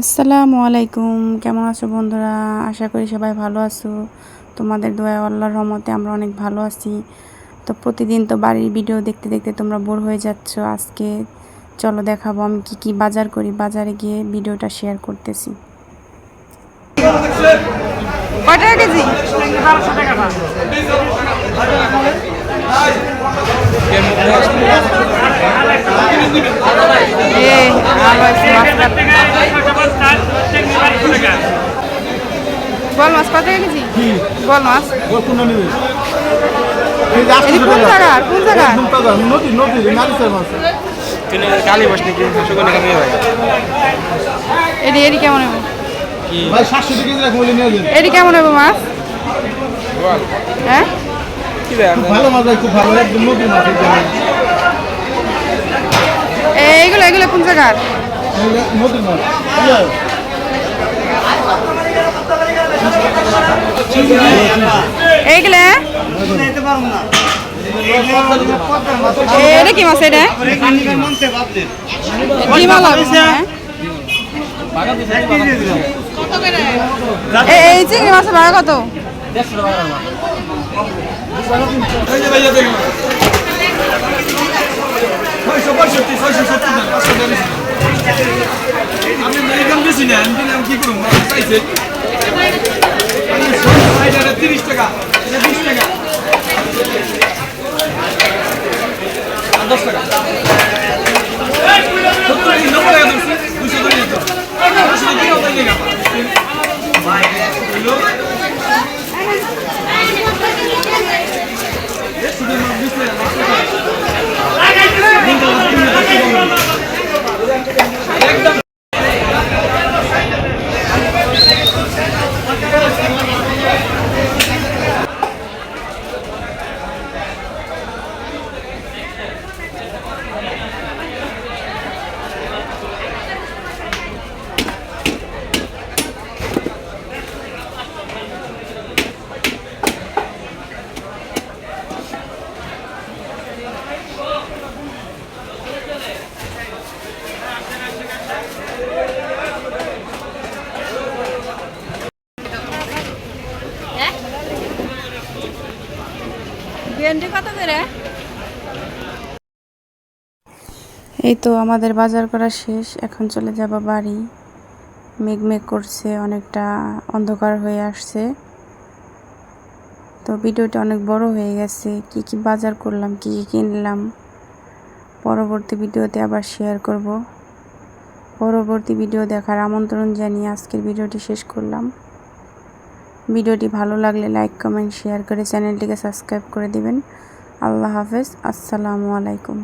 আসসালামু আলাইকুম। কেমন আছো বন্ধুরা? আশা করি সবাই ভালো আছো। তোমাদের দোয়া আল্লাহর রহমতে আমরা অনেক ভালো আছি। তো প্রতিদিন তো বাড়ির ভিডিও দেখতে দেখতে তোমরা বোর হয়ে যাচ্ছ। আজকে চলো দেখাবো আমি কি কি বাজার করি। বাজারে গিয়ে ভিডিওটা শেয়ার করতেছি। টাকা মাছ বল মাছ কত কেজি বল মাছ। কোনো। জায়গার কোন জায়গার নদী নদী নারিশের মাছ। কালী বাস নাকি? সুগন্ধি কামি ভাই? এটি এটি কেমন হবে? ভাই সাতশো টাকা কেজি রাখব বলে নিয়ে এটি কেমন হবে মাছ? বল। হ্যাঁ? কি ভাই ভালো মাছ খুব ভালো একদম নদী মাছ। এইগুলো এগুলো কোন জায়গার? এইগুলো এটা কি মাছ এটা কি? এ- এই চিংড়ি মাছের ভাড়া কত? আপনি মেডিকেল বেশি নেন দিলে আমি কি করব? চাইছে তিরিশ টাকা বিশ টাকা। দশ টাকা। সত্তর টাকা দুশো টাকা ভেন্ডি কত করে? এই তো আমাদের বাজার করা শেষ, এখন চলে যাব বাড়ি। মেঘ মেঘ করছে, অনেকটা অন্ধকার হয়ে আসছে। তো ভিডিওটা অনেক বড় হয়ে গেছে, কি কি বাজার করলাম, কি কি কিনলাম। পরবর্তী ভিডিওতে আবার শেয়ার করব। পরবর্তী ভিডিও দেখার আমন্ত্রণ জানিয়ে আজকের ভিডিওটি শেষ করলাম। ভিডিওটি ভালো লাগলে লাইক, কমেন্ট, শেয়ার করে চ্যানেলটিকে সাবস্ক্রাইব করে দিবেন। আল্লাহ হাফেজ। আসসালামু আলাইকুম।